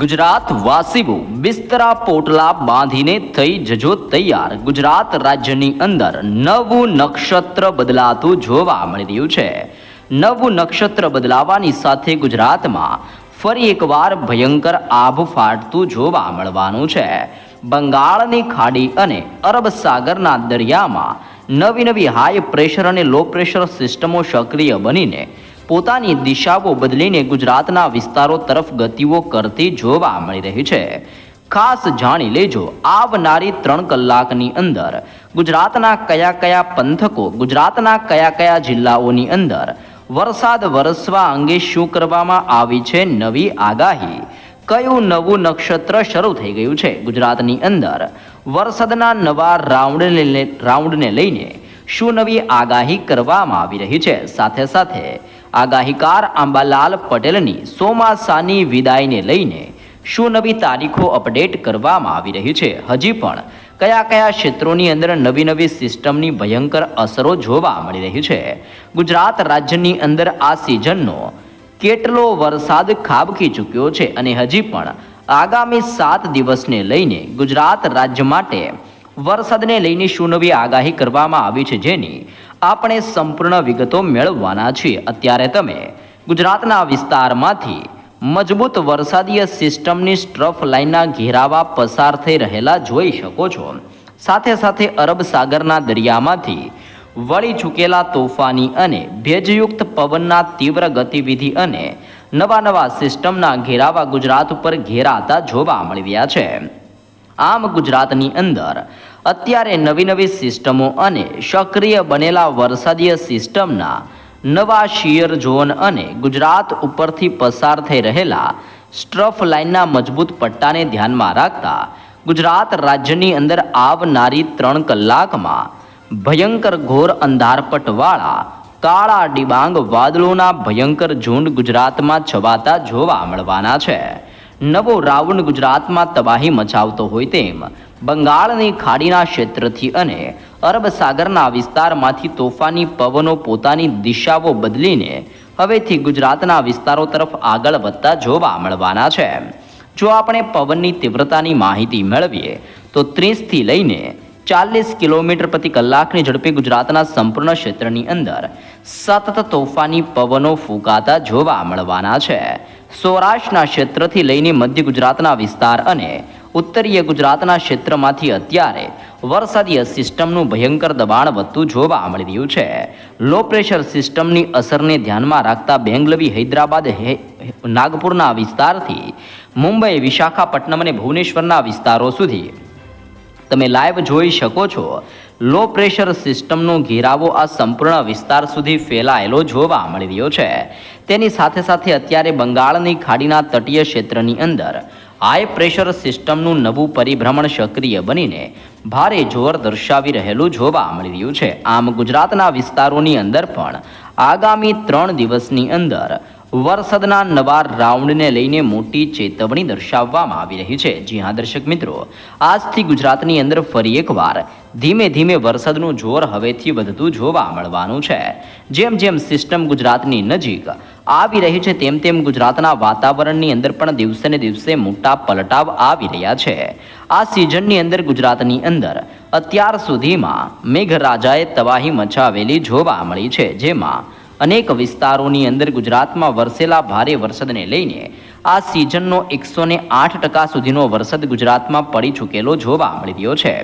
ગુજરાત વાસીઓ બિસ્તરા પોટલા બાંધીને થઈ જજો તૈયાર. ગુજરાત રાજ્યની અંદર નવું નક્ષત્ર બદલાતું જોવા મળી રહ્યું છે. નવું નક્ષત્ર બદલાવાની સાથે ગુજરાતમાં ફરી એકવાર ભયંકર આભ ફાટતું જોવા મળવાનું છે. બંગાળની ખાડી અને અરબ સાગરના દરિયામાં નવી નવી હાઈ પ્રેશર અને લો પ્રેશર સિસ્ટમો સક્રિય બનીને પોતાની દિશાઓ બદલીને ગુજરાતના વિસ્તારો તરફ ગતિઓ કરતી જોવા મળી રહી છે. ખાસ જાણી લેજો, આવનારી ત્રણ કલાકની અંદર ગુજરાતના કયા કયા પંથકો, ગુજરાતના કયા કયા જિલ્લાઓની અંદર વરસાદ વરસવા અંગે શું કરવામાં આવી છે નવી આગાહી? કયું નવું નક્ષત્ર શરૂ થઈ ગયું છે ગુજરાતની અંદર? વરસાદના નવા રાઉન્ડને રાઉન્ડને લઈને શું નવી આગાહી કરવામાં આવી રહી છે? સાથે સાથે આગાહીકાર આંબાલાલ પટેલની ચોમાસાની વિદાયને લઈને શું નવી તારીખો અપડેટ કરવામાં આવી રહી છે? હજી પણ કયા કયા ક્ષેત્રોની અંદર નવી નવી સિસ્ટમની ભયંકર અસરો જોવા મળી રહી છે? ગુજરાત રાજ્યની અંદર આ સિઝનનો કેટલો વરસાદ ખાબકી ચૂક્યો છે અને હજી પણ આગામી સાત દિવસને લઈને ગુજરાત રાજ્ય માટે વરસાદને લઈને શું નવી આગાહી કરવામાં આવી છે જેની આપણે સંપૂર્ણ વિગતો મેળવવાના છીએ. અત્યારે તમે ગુજરાતના વિસ્તારમાંથી મજબૂત વરસાદીય સિસ્ટમની સ્ટ્રફ લાઇનના ઘેરાવા પસાર થઈ રહેલા જોઈ શકો છો. સાથે સાથે અરબ સાગરના દરિયામાંથી વળી ચૂકેલા તોફાની અને ભેજયુક્ત પવનના તીવ્ર ગતિવિધિ અને નવા નવા સિસ્ટમના ઘેરાવા ગુજરાત ઉપર ઘેરાતા જોવા મળ્યા છે. આમ ગુજરાતની અંદર અત્યારે નવી નવી સિસ્ટમો અને સક્રિય બનેલા વરસાદીય સિસ્ટમના નવા શિયર ઝોન અને ગુજરાત ઉપરથી પસાર થઈ રહેલા સ્ટ્રફ લાઇનના મજબૂત પટ્ટાને ધ્યાનમાં રાખતા ગુજરાત રાજ્યની અંદર આવનારી ત્રણ કલાકમાં ભયંકર ઘોર અંધારપટવાળા કાળા ડિબાંગ વાદળોના ભયંકર ઝુંડ ગુજરાતમાં છવાતા જોવા મળવાના છે. નવો રાઉન્ડ ગુજરાતમાં તબાહી મચાવતો હોય તેમ બંગાળની ખાડીના ક્ષેત્રથી અને અરબ સાગરના વિસ્તારમાંથી તોફાની પવનો પોતાની દિશાઓ બદલીને હવેથી ગુજરાતના વિસ્તારો તરફ આગળ વધતા જોવા મળવાના છે. જો આપણે પવનની તીવ્રતાની માહિતી મેળવીએ, તો ત્રીસથી લઈને ચાલીસ કિલોમીટર પ્રતિ કલાકની ઝડપે ગુજરાતના સંપૂર્ણ ક્ષેત્રની અંદર સતત તોફાની પવનો ફૂંકાતા જોવા મળવાના છે. સૌરાષ્ટ્રના ક્ષેત્રથી લઈને મધ્ય ગુજરાતના વિસ્તાર અને ઉત્તરીય ગુજરાતના ક્ષેત્રમાંથી અત્યારે વરસાદીય સિસ્ટમનું ભયંકર દબાણ વધતું જોવા મળી રહ્યું છે. લો પ્રેશર સિસ્ટમની અસરને ધ્યાનમાં રાખતા બેંગલવી હૈદરાબાદ નાગપુરના વિસ્તારથી મુંબઈ, વિશાખાપટ્ટનમ અને ભુવનેશ્વરના વિસ્તારો સુધી. તમે લાઈવ જોઈ શકો છો લો પ્રેશર સિસ્ટમનો ઘેરાવો આ સંપૂર્ણ વિસ્તાર સુધી ફેલાયેલો જોવા મળી રહ્યો છે. તેની સાથે સાથે અત્યારે બંગાળની ખાડીના તટીય ક્ષેત્રની અંદર હાઈ પ્રેશર સિસ્ટમનું નવું પરિભ્રમણ સક્રિય બનીને ભારે જોર દર્શાવી રહેલું જોવા મળી રહ્યું છે. આમ ગુજરાતના વિસ્તારોની અંદર પણ આગામી ત્રણ દિવસની અંદર વરસાદના નવા રાઉન્ડને લઈને મોટી ચેતવણી દર્શાવવામાં આવી રહી છે. જી હા, દર્શક મિત્રો, આજથી ગુજરાતની અંદર ફરી એકવાર ધીમે ધીમે વરસાદનું જોર હવેથી વધતું જોવા મળવાનું છે. જેમ જેમ સિસ્ટમ ગુજરાતની નજીક આવી રહી છે તેમ તેમ ગુજરાતના વાતાવરણની અંદર પણ દિવસે ને દિવસે મોટા પલટાવ આવી રહ્યા છે. આ સિઝનની અંદર ગુજરાતની અંદર અત્યાર સુધીમાં મેઘરાજાએ તબાહી મચાવેલી જોવા મળી છે, જેમાં અનેક વિસ્તારોની અંદર ગુજરાતમાં વરસેલા ભારે વરસાદને લઈને આ સિઝનનો એકસો ને આઠ ટકા સુધીનો વરસાદ ગુજરાતમાં પડી ચૂકેલો જોવા મળી રહ્યો છે.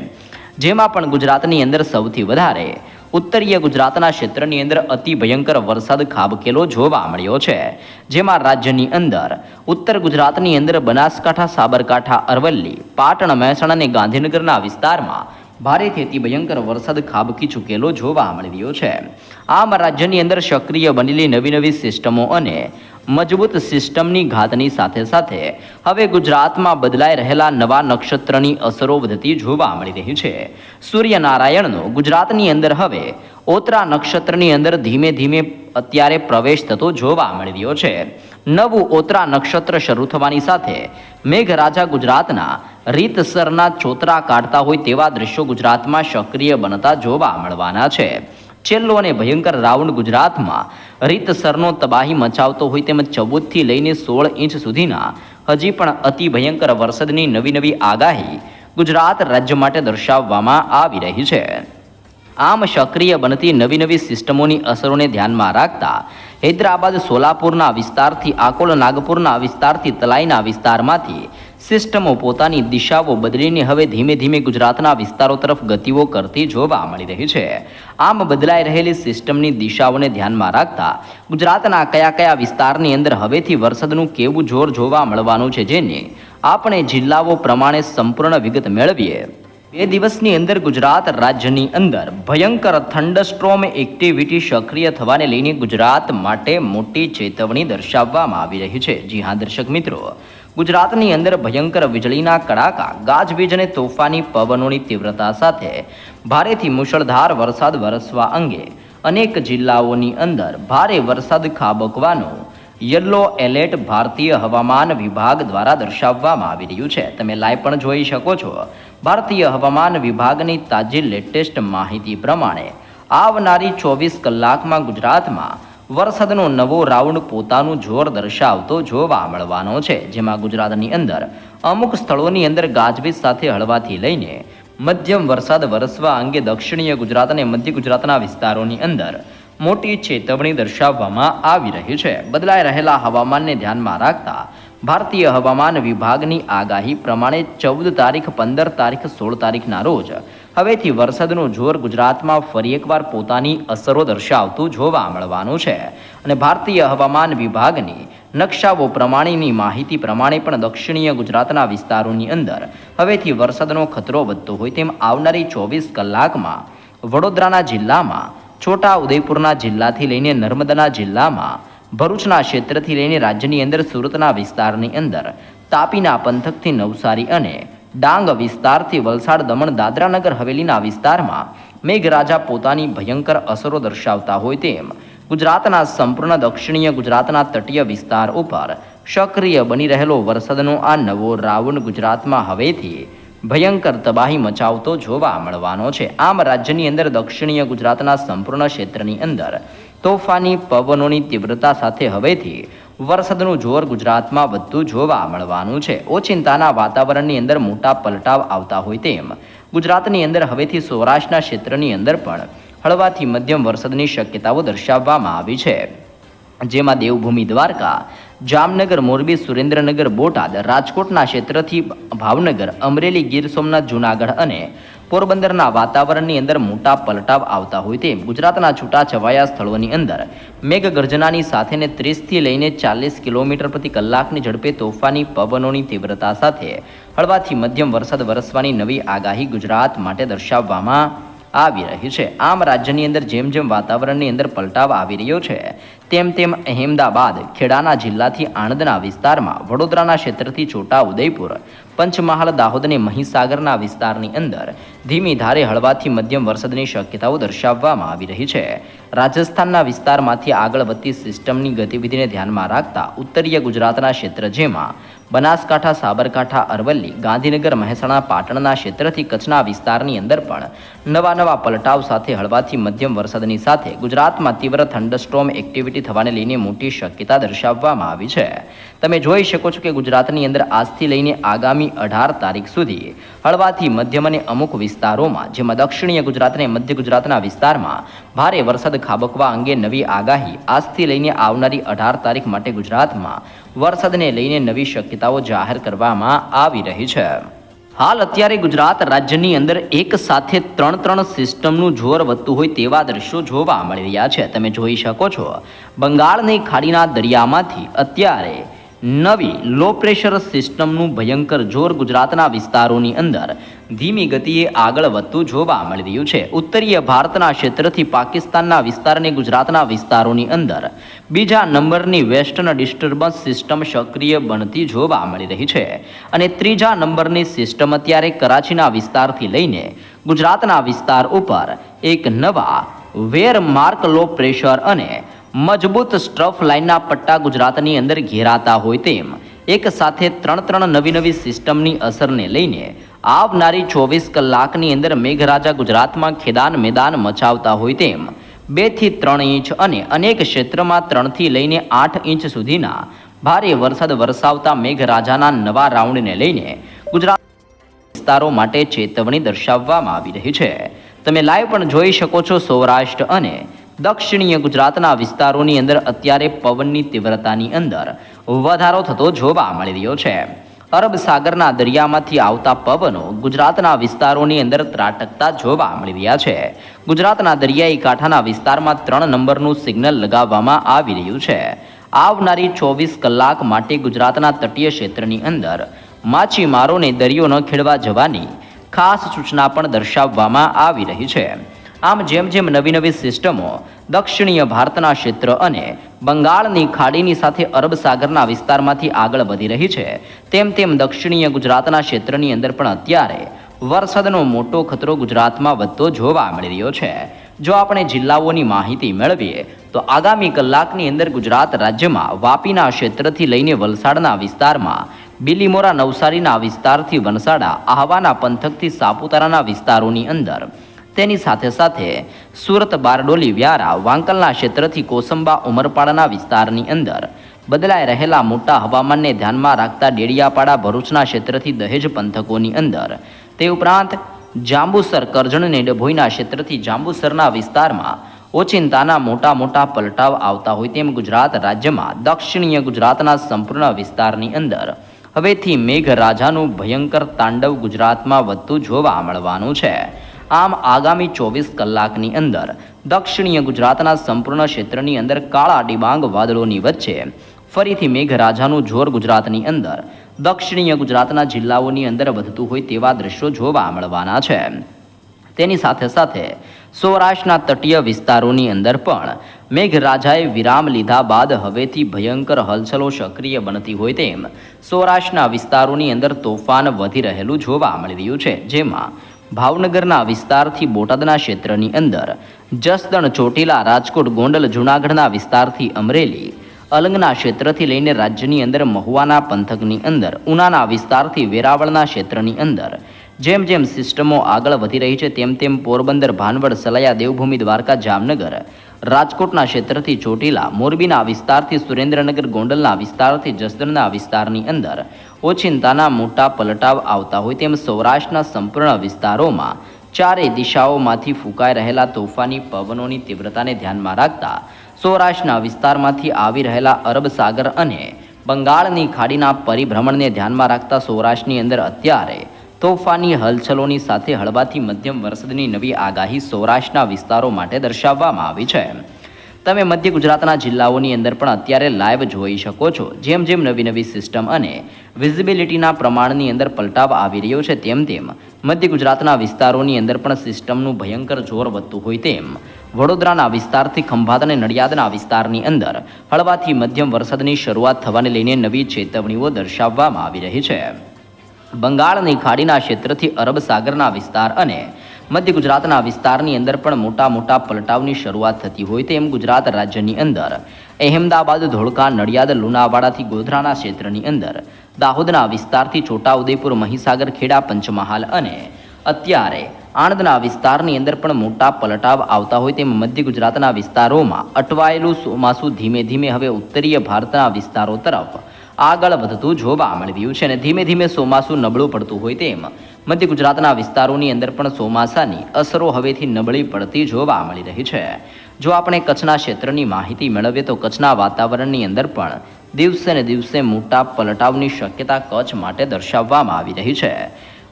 જેમાં પણ ગુજરાતની અંદર સૌથી વધારે ઉત્તરીય ગુજરાતના ક્ષેત્રની અંદર અતિ ભયંકર વરસાદ ખાબકેલો જોવા મળ્યો છે. જેમાં રાજ્યની અંદર ઉત્તર ગુજરાતની અંદર બનાસકાંઠા, સાબરકાંઠા, અરવલ્લી, પાટણ, મહેસાણા અને ગાંધીનગરના વિસ્તારમાં ભારેથી અતિ ભયંકર વરસાદ ખાબકી ચૂકેલો જોવા મળી રહ્યો છે. આમ રાજ્યની અંદર સક્રિય બનેલી નવી નવી સિસ્ટમો અને મજબૂત સિસ્ટમની ઘાતની સાથે સાથે હવે ગુજરાતમાં બદલાઈ રહેલા નવા નક્ષત્રની અસરો વધતી જોવા મળી રહી છે. સૂર્યનારાયણનો ગુજરાતની અંદર હવે ઓતરા નક્ષત્રની અંદર ધીમે ધીમે અત્યારે પ્રવેશ થતો જોવા મળી રહ્યો છે. નવું ઓતરા નક્ષત્ર શરૂ થવાની સાથે મેઘરાજા ગુજરાતના રીતસરના ચોતરા કાઢતા હોય તેવા દ્રશ્યો ગુજરાતમાં સક્રિય બનતા જોવા મળવાના છે. છેલ્લો અને ભયંકર રાઉન્ડ ગુજરાતમાં રીતસરનો તબાહી મચાવતો હોય તેમજ ચૌદથી લઈને સોળ ઇંચ સુધીના હજી પણ અતિ ભયંકર વરસાદની નવી નવી આગાહી ગુજરાત રાજ્ય માટે દર્શાવવામાં આવી રહી છે. આમ સક્રિય બનતી નવી નવી સિસ્ટમોની અસરોને ધ્યાનમાં રાખતા હૈદરાબાદ સોલાપુરના વિસ્તારથી આકોલ નાગપુરના વિસ્તારથી તલાઈના વિસ્તારમાંથી સિસ્ટમો પોતાની દિશાઓ બદલીને હવે ધીમે ધીમે ગુજરાતના વિસ્તારો તરફ ગતિઓ કરતી જોવા મળી રહી છે. આમ બદલાઈ રહેલી સિસ્ટમની દિશાઓને ધ્યાનમાં રાખતા ગુજરાતના કયા કયા વિસ્તારની અંદર હવેથી વરસાદનું કેવું જોર જોવા મળવાનું છે જેને આપણે જિલ્લાઓ પ્રમાણે સંપૂર્ણ વિગત મેળવીએ. બે દિવસની અંદર ગુજરાત રાજ્યની અંદર ભયંકર થંડરસ્ટ્રોમ એક્ટિવિટી સક્રિય થવાને લઈને ગુજરાત માટે મોટી ચેતવણી દર્શાવવામાં આવી રહી છે. જી હા, દર્શક મિત્રો, ગુજરાતની અંદર ભયંકર વીજળીના કડાકા, ગાજવીજ અને તોફાની પવનોની તીવ્રતા સાથે ભારેથી મુશળધાર વરસાદ વરસવા અંગે અનેક જિલ્લાઓની અંદર ભારે વરસાદ ખાબકવાનો યલો એલર્ટ ભારતીય હવામાન વિભાગ દ્વારા દર્શાવવામાં આવી રહ્યું છે. તમે લાઈવ પણ જોઈ શકો છો. ભારતીય હવામાન વિભાગની તાજી લેટેસ્ટ માહિતી પ્રમાણે આવનારી ચોવીસ કલાકમાં ગુજરાતમાં વરસાદનો નવો રાઉન્ડ પોતાનું જોર દર્શાવતો જોવા મળવાનો છે, જેમાં ગુજરાતની અંદર અમુક સ્થળોની અંદર ગાજવીજ સાથે હળવાથી લઈને મધ્યમ વરસાદ વરસવા અંગે દક્ષિણીય ગુજરાત અને મધ્ય ગુજરાતના વિસ્તારોની અંદર મોટી ચેતવણી દર્શાવવામાં આવી રહી છે. બદલાઈ રહેલા હવામાનને ધ્યાનમાં રાખતા ભારતીય હવામાન વિભાગની આગાહી પ્રમાણે ચૌદ તારીખ, પંદર તારીખ, સોળ તારીખના રોજ. હવેથી વરસાદનું જોર ગુજરાતમાં ફરી એકવાર પોતાની અસરો દર્શાવતું જોવા મળવાનું છે. અને ભારતીય હવામાન વિભાગની નકશાઓ પ્રમાણેની માહિતી પ્રમાણે પણ દક્ષિણીય ગુજરાતના વિસ્તારોની અંદર હવેથી વરસાદનો ખતરો વધતો હોય તેમ આવનારી ચોવીસ કલાકમાં વડોદરાના જિલ્લામાં, છોટા ઉદયપુરના જિલ્લાથી લઈને નર્મદાના જિલ્લામાં ભરૂચના ક્ષેત્રથી લઈને રાજ્યની અંદર, સુરતના વિસ્તારની અંદર, તાપીના પંથકથી નવસારી અને ડાંગ વિસ્તારથી વલસાડ, દમણ, દાદરાનગર, હવેલીના વિસ્તારમાં મેઘરાજા પોતાની ભયંકર અસરો દર્શાવતા હોય તેમ ગુજરાતના સંપૂર્ણ દક્ષિણીય ગુજરાતના તટીય વિસ્તાર ઉપર સક્રિય બની રહેલો વરસાદનો આ નવો રાઉન્ડ ગુજરાતમાં હવેથી ભયંકર તબાહી મચાવતો જોવા મળવાનો છે. આમ રાજ્યની અંદર, દક્ષિણીય ગુજરાતના સંપૂર્ણ ક્ષેત્રની અંદર તોફાની પવનોની તીવ્રતા સાથે હવેથી વરસાદનું જોર ગુજરાતમાં વધુ જોવા મળવાનું છે. ઓચિંતાના વાતાવરણની અંદર મોટા પલટાવ આવતા હોય તેમ ગુજરાતની અંદર હવેથી સૌરાષ્ટ્રના ક્ષેત્રની અંદર પણ હળવાથી મધ્યમ વરસાદની શક્યતાઓ દર્શાવવામાં આવી છે. જેમાં દેવભૂમિ દ્વારકા, જામનગર, મોરબી, સુરેન્દ્રનગર, બોટાદ, રાજકોટના ક્ષેત્રથી ભાવનગર, અમરેલી, ગીર સોમનાથ, જૂનાગઢ અને પોરબંદરના વાતાવરણની અંદર મોટા પલટાવ આવતા હોય તેમ ગુજરાતના છૂટાછવાયા સ્થળોની અંદર મેઘગર્જનાની સાથેને ત્રીસથી લઈને ચાલીસ કિલોમીટર પ્રતિ કલાકની ઝડપે તોફાની પવનોની તીવ્રતા સાથે હળવાથી મધ્યમ વરસાદ વરસવાની નવી આગાહી ગુજરાત માટે દર્શાવવામાં આવી રહી છે. આમ રાજ્યની અંદર જેમ જેમ વાતાવરણની અંદર પલટાવ આવી રહ્યો છે તેમ તેમ અહેમદાબાદ, ખેડાના જિલ્લાથી આણંદના વિસ્તારમાં, વડોદરાના ક્ષેત્રથી છોટા ઉદયપુર, પંચમહાલ દાહોદ અને મહીસાગરના વિસ્તારની અંદર ધીમી ધારે હળવાથી મધ્યમ વરસાદની શક્યતાઓ દર્શાવવામાં આવી રહી છે. રાજસ્થાનના વિસ્તારમાંથી આગળ વધતી સિસ્ટમની ગતિવિધિને ધ્યાનમાં રાખતા ઉત્તરીય ગુજરાતના ક્ષેત્ર જેમાં બનાસકાંઠા, સાબરકાંઠા, અરવલ્લી, ગાંધીનગર, મહેસાણા, પાટણના ક્ષેત્રથી કચ્છના વિસ્તારની અંદર પણ નવા નવા પલટાવ સાથે હળવાથી મધ્યમ વરસાદની સાથે ગુજરાતમાં તીવ્ર થંડરસ્ટોમ એક્ટિવિટી થવાને લઈને મોટી શક્યતા દર્શાવવામાં આવી છે. તમે જોઈ શકો છો કે ગુજરાતની અંદર આજથી લઈને આગામી અઢાર તારીખ સુધી હળવાથી મધ્યમ અને અમુક વિસ્તારોમાં, જેમાં દક્ષિણીય ગુજરાત અને મધ્ય ગુજરાતના વિસ્તારમાં ભારે વરસાદ ખાબકવા અંગે નવી આગાહી આજથી લઈને આવનારી અઢાર તારીખ માટે ગુજરાતમાં વરસાદને લઈને નવી શક્યતાઓ જાહેર કરવામાં આવી રહી છે. હાલ અત્યારે ગુજરાત રાજ્યની અંદર એક સાથે ત્રણ ત્રણ સિસ્ટમનું જોર વધતું હોય તેવા દ્રશ્યો જોવા મળી રહ્યા છે. તમે જોઈ શકો છો. બંગાળની ખાડીના દરિયામાંથી અત્યારે નવી લો પ્રેશર સિસ્ટમનું ભયંકર જોર ગુજરાતના વિસ્તારોની અંદર. ધીમી ગતિએ આગળ વધતું જોવા મળી રહ્યું છે. ઉત્તરીય ભારતના ક્ષેત્રથી પાકિસ્તાનના વિસ્તારને ગુજરાતના વિસ્તારોની અંદર. બીજા નંબરની વેસ્ટર્ન ડિસ્ટર્બન્સ સિસ્ટમ સક્રિય બનતી જોવા મળી રહી છે. અને ત્રીજા નંબરની સિસ્ટમ અત્યારે કરાચીના વિસ્તારથી લઈને ગુજરાતના વિસ્તાર ઉપર એક નવા વેર માર્ક લો પ્રેશર અને મજબૂત સ્ટ્રફ લાઇનના પટ્ટા ગુજરાતની અંદર ઘેરાતા હોય તેમ, એક સાથે ત્રણ ત્રણ નવી નવી સિસ્ટમની અસરને લઈને આવનારી ચોવીસ કલાકની અંદર મેઘરાજા ગુજરાતમાં ખેદાન મેદાન મચાવતા હોય તેમ બેથી ત્રણ ઇંચ અને અનેક ક્ષેત્રમાં ત્રણથી લઈને આઠ ઇંચ સુધીના ભારે વરસાદ વરસાવતા મેઘરાજાના નવા રાઉન્ડને લઈને ગુજરાત વિસ્તારો માટે ચેતવણી દર્શાવવામાં આવી રહી છે. તમે લાઈવ પણ જોઈ શકો છો સૌરાષ્ટ્ર અને દક્ષિણીય ગુજરાતના વિસ્તારોની અંદર અત્યારે પવનની તીવ્રતાની અંદર વધારો થતો જોવા મળી રહ્યો છે. અરબ સાગરના દરિયામાંથી આવતા પવનો ગુજરાતના વિસ્તારોની અંદર ત્રાટકતા જોવા મળી રહ્યા છે. ગુજરાતના દરિયાઈ કાંઠાના વિસ્તારમાં ત્રણ નંબરનું સિગ્નલ લગાવવામાં આવી રહ્યું છે. આવનારી ચોવીસ કલાક માટે ગુજરાતના તટીય ક્ષેત્રની અંદર માછીમારોને દરિયો ન ખેડવા જવાની ખાસ સૂચના પણ દર્શાવવામાં આવી રહી છે. આમ જેમ જેમ નવી નવી સિસ્ટમો દક્ષિણીય ભારતના ક્ષેત્ર અને બંગાળની ખાડીની સાથે અરબ સાગરના વિસ્તારમાંથી આગળ વધી રહી છે, તેમ તેમ દક્ષિણીય ગુજરાતના ક્ષેત્રની અંદર પણ અત્યારે વરસાદનો મોટો ખતરો ગુજરાતમાં વધતો જોવા મળી રહ્યો છે. જો આપણે જિલ્લાઓની માહિતી મેળવીએ, તો આગામી કલાકની અંદર ગુજરાત રાજ્યમાં વાપીના ક્ષેત્રથી લઈને વલસાડના વિસ્તારમાં, બિલીમોરા નવસારીના વિસ્તારથી વનસાડા આહવાના પંથકથી સાપુતારાના વિસ્તારોની અંદર તેની સાથે સાથે સુરત બારડોલી વ્યારા વાંકલના ક્ષેત્રથી કોસંબા ઉમરપાડાના વિસ્તારની અંદર બદલાઈ રહેલા મોટા હવામાનને ધ્યાનમાં રાખતા ડેડિયાપાડા ભરૂચના ક્ષેત્રથી દહેજ પંથકોની અંદર. તે ઉપરાંત જાંબુસર કરજણને ડભોઈના ક્ષેત્રથી જાંબુસરના વિસ્તારમાં ઓચિંતાના મોટા મોટા પલટાવ આવતા હોય તેમ ગુજરાત રાજ્યમાં દક્ષિણીય ગુજરાતના સંપૂર્ણ વિસ્તારની અંદર. હવેથી મેઘરાજાનું ભયંકર તાંડવ ગુજરાતમાં વધતું જોવા મળવાનું છે. આમ આગામી ચોવીસ કલાકની અંદર દક્ષિણીય ગુજરાતના સંપૂર્ણ ક્ષેત્રની અંદર કાળા ડિબાંગ વાદળોની વચ્ચે ફરીથી મેઘરાજાનું જોર ગુજરાતની અંદર. દક્ષિણીય ગુજરાતના જિલ્લાઓની અંદર વધતું હોય તેવા દ્રશ્યો જોવા મળવાના છે. તેની સાથે સાથે સૌરાષ્ટ્રના તટીય વિસ્તારોની અંદર પણ મેઘરાજાએ વિરામ લીધા બાદ હવેથી ભયંકર હલચલો સક્રિય બનતી હોય તેમ સૌરાષ્ટ્રના વિસ્તારોની અંદર તોફાન વધી રહેલું જોવા મળી રહ્યું છે, જેમાં ભાવનગરના વિસ્તારથી બોટાદના ક્ષેત્રની અંદર. જસદણ, ચોટીલા, રાજકોટ, ગોંડલ, જૂનાગઢના વિસ્તારથી અમરેલી. અલંગના ક્ષેત્રથી લઈને રાજ્યની અંદર મહુવાના પંથકની અંદર, ઉનાના વિસ્તારથી વેરાવળના ક્ષેત્રની અંદર. જેમ જેમ સિસ્ટમો આગળ વધી રહી છે, તેમ તેમ પોરબંદર, ભાનવડ, સલાયા, દેવભૂમિ, દ્વારકા, જામનગર. રાજકોટના ક્ષેત્રથી ચોટીલા, મોરબીના વિસ્તારથી સુરેન્દ્રનગર, ગોંડલના વિસ્તારથી જસદણના વિસ્તારની અંદર ઓચિંતાના મોટા પલટાવ આવતા હોય તેમ સૌરાષ્ટ્રના સંપૂર્ણ વિસ્તારોમાં ચારે દિશાઓમાંથી ફૂંકાઈ રહેલા તોફાની પવનોની તીવ્રતાને ધ્યાનમાં રાખતા સૌરાષ્ટ્રના વિસ્તારમાંથી આવી રહેલા અરબ સાગર અને બંગાળની ખાડીના પરિભ્રમણને ધ્યાનમાં રાખતા સૌરાષ્ટ્રની અંદર અત્યારે તોફાની હલચલોની સાથે હળવાથી મધ્યમ વરસાદની નવી આગાહી સૌરાષ્ટ્રના વિસ્તારો માટે દર્શાવવામાં આવી છે. તમે મધ્ય ગુજરાતના જિલ્લાઓની અંદર પણ અત્યારે લાઈવ જોઈ શકો છો. જેમ જેમ નવી નવી સિસ્ટમ અને વિઝિબિલિટીના પ્રમાણની અંદર પલટાવ આવી રહ્યો છે, તેમ તેમ મધ્ય ગુજરાતના વિસ્તારોની અંદર પણ સિસ્ટમનું ભયંકર જોર વધતું હોય તેમ વડોદરાના વિસ્તારથી ખંભાત અને નડિયાદના વિસ્તારની અંદર હળવાથી મધ્યમ વરસાદની શરૂઆત થવાને લઈને નવી ચેતવણીઓ દર્શાવવામાં આવી રહી છે. બંગાળની ખાડીના ક્ષેત્રથી અરબ સાગરના વિસ્તાર અને મધ્ય ગુજરાતના વિસ્તારની અંદર પણ મોટા મોટા પલટાવની શરૂઆત થતી હોય તેમ ગુજરાત રાજ્યની અંદર. અહેમદાબાદ, ધોળકા, નડિયાદ, લુણાવાડાથી ગોધરાના ક્ષેત્રની અંદર. દાહોદના વિસ્તારથી છોટાઉદેપુર, મહીસાગર, ખેડા, પંચમહાલ અને અત્યારે આણંદના વિસ્તારની અંદર પણ મોટા પલટાવ આવતા હોય તેમ મધ્ય ગુજરાતના વિસ્તારોમાં અટવાયેલું ચોમાસું ધીમે ધીમે હવે ઉત્તરીય ભારતના વિસ્તારો તરફ આગળ વધતું જોવા મળી રહ્યું છે અને ધીમે ધીમે ચોમાસું નબળું પડતું હોય તેમ મધ્ય ગુજરાતના વિસ્તારોની અંદર પણ ચોમાસાની અસરો હવેથી નબળી પડતી જોવા મળી રહી છે. જો આપણે કચ્છના ક્ષેત્રની માહિતી મેળવીએ તો કચ્છના વાતાવરણની અંદર પણ દિવસે ને દિવસે મોટા પલટાવની શક્યતા કચ્છ માટે દર્શાવવામાં આવી રહી છે.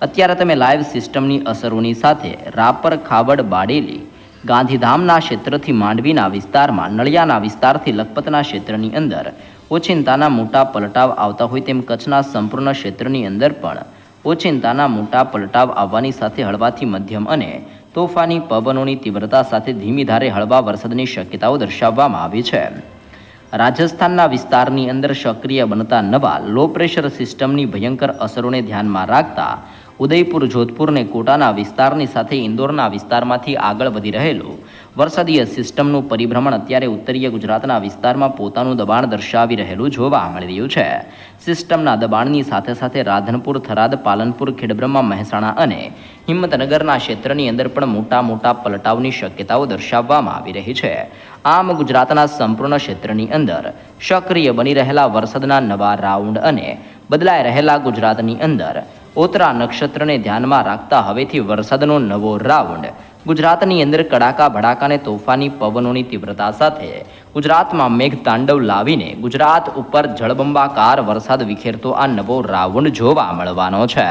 અત્યારે તમે લાઈવ સિસ્ટમની અસરોની સાથે રાપર, ખાવડ, બાડેલી, ગાંધીધામના ક્ષેત્રથી માંડવીના વિસ્તારમાં, નળિયાના વિસ્તારથી લખપતના ક્ષેત્રની અંદર ઓચિંતાના મોટા પલટાવ આવતા હોય તેમ કચ્છના સંપૂર્ણ ક્ષેત્રની અંદર પણ ઓચિંતાના મોટા પલટાવ આવવાની સાથે હળવાથી મધ્યમ અને તોફાની પવનોની તીવ્રતા સાથે ધીમી ધારે હળવા વરસાદની શક્યતાઓ દર્શાવવામાં આવી છે. રાજસ્થાનના વિસ્તારની અંદર સક્રિય બનતા નવા લો પ્રેશર સિસ્ટમની ભયંકર અસરોને ધ્યાનમાં રાખતા ઉદયપુર, જોધપુર અને કોટાના વિસ્તારની સાથે ઇન્દોરના વિસ્તારમાંથી આગળ વધી રહેલું વરસાદીય સિસ્ટમનું પરિભ્રમણ અત્યારે ઉત્તરીય ગુજરાતના વિસ્તારમાં પોતાનું દબાણ દર્શાવી રહેલું જોવા મળી રહ્યું છે. સિસ્ટમના દબાણની સાથે સાથે રાધનપુર, થરાદ, પાલનપુર, ખેડબ્રહ્મા, મહેસાણા અને હિંમતનગરના ક્ષેત્રની અંદર પણ મોટા મોટા પલટાવની શક્યતાઓ દર્શાવવામાં આવી રહી છે. આમ ગુજરાતના સંપૂર્ણ ક્ષેત્રની અંદર સક્રિય બની રહેલા વરસાદના નવા રાઉન્ડ અને બદલાઈ રહેલા ગુજરાતની અંદર ઓતરા નક્ષત્રને ધ્યાનમાં રાખતા હવેથી વરસાદનો નવો રાઉન્ડ ગુજરાતની અંદર કડાકા ભડાકાને તોફાની પવનોની તીવ્રતા સાથે ગુજરાતમાં મેઘ તાંડવ લાવીને ગુજરાત ઉપર જળબંબાકાર વરસાદ વિખેરતો આ નવો રાઉન્ડ જોવા મળવાનો છે.